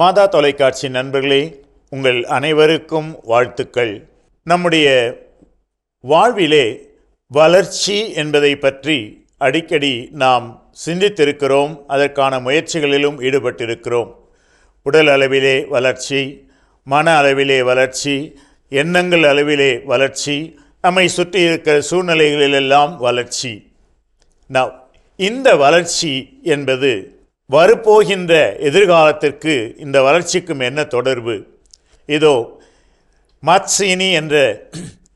மாதா தொலைக்காட்சி நண்பர்களே உங்கள் அனைவருக்கும் வாழ்த்துக்கள். நம்முடைய வாழ்விலே வளர்ச்சி என்பதை பற்றி அடிக்கடி நாம் சிந்தித்திருக்கிறோம் அதற்கான முயற்சிகளிலும் ஈடுபட்டிருக்கிறோம். உடல் அளவிலே வளர்ச்சி மன அளவிலே வளர்ச்சி எண்ணங்கள் அளவிலே வளர்ச்சி நம்மை சுற்றி இருக்கிற சூழ்நிலைகளிலெல்லாம் வளர்ச்சி. நான் இந்த வளர்ச்சி என்பது வரப்போகின்ற எதிர்காலத்திற்கு இந்த வளர்ச்சிக்கும் என்ன தொடர்பு? இதோ மத்சீனி என்ற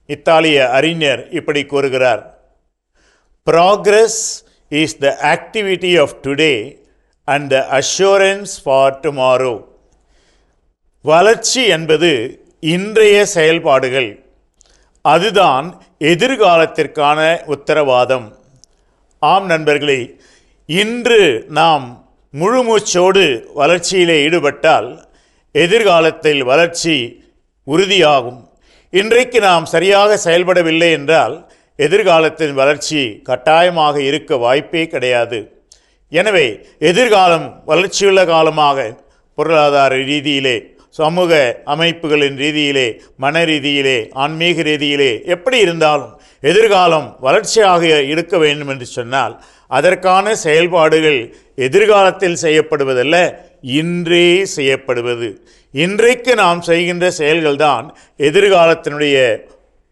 இத்தாலிய அறிஞர் இப்படி கூறுகிறார். Progress is the activity of today and the assurance for tomorrow வளர்ச்சி என்பது இன்றைய செயல்பாடுகள். அதுதான் எதிர்காலத்திற்கான உத்தரவாதம். ஆம் நண்பர்களே இன்று நாம் முழுமூச்சோடு வளர்ச்சியிலே ஈடுபட்டால் எதிர்காலத்தில் வளர்ச்சி உறுதியாகும். இன்றைக்கு நாம் சரியாக செயல்படவில்லை என்றால் எதிர்காலத்தின் வளர்ச்சி கட்டாயமாக இருக்க வாய்ப்பே கிடையாது. எனவே எதிர்காலம் வளர்ச்சியுள்ள காலமாக பொருளாதார ரீதியிலே சமூக அமைப்புகளின் ரீதியிலே மன ரீதியிலே ஆன்மீக ரீதியிலே எப்படி இருந்தாலும் எதிர்காலம் வளர்ச்சியாக இருக்க வேண்டும் என்று சொன்னால் அதற்கான செயல்பாடுகள் எதிர்காலத்தில் செய்யப்படுவதல்ல இன்றே செய்யப்படுவது. இன்றைக்கு நாம் செய்கின்ற செயல்கள்தான் எதிர்காலத்தினுடைய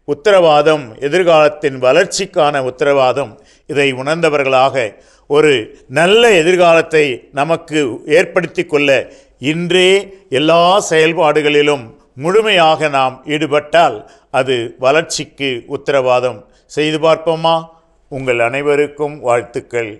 உத்தரவாதம் எதிர்காலத்தின் வளர்ச்சிக்கான உத்தரவாதம். இதை உணர்ந்தவர்களாக ஒரு நல்ல எதிர்காலத்தை நமக்கு ஏற்படுத்தி கொள்ள இன்றே எல்லா செயல்பாடுகளிலும் முழுமையாக நாம் ஈடுபட்டால் அது வளர்ச்சிக்கு உத்தரவாதம். செய்து பார்ப்போமா? உங்கள் அனைவருக்கும் வாழ்த்துக்கள்.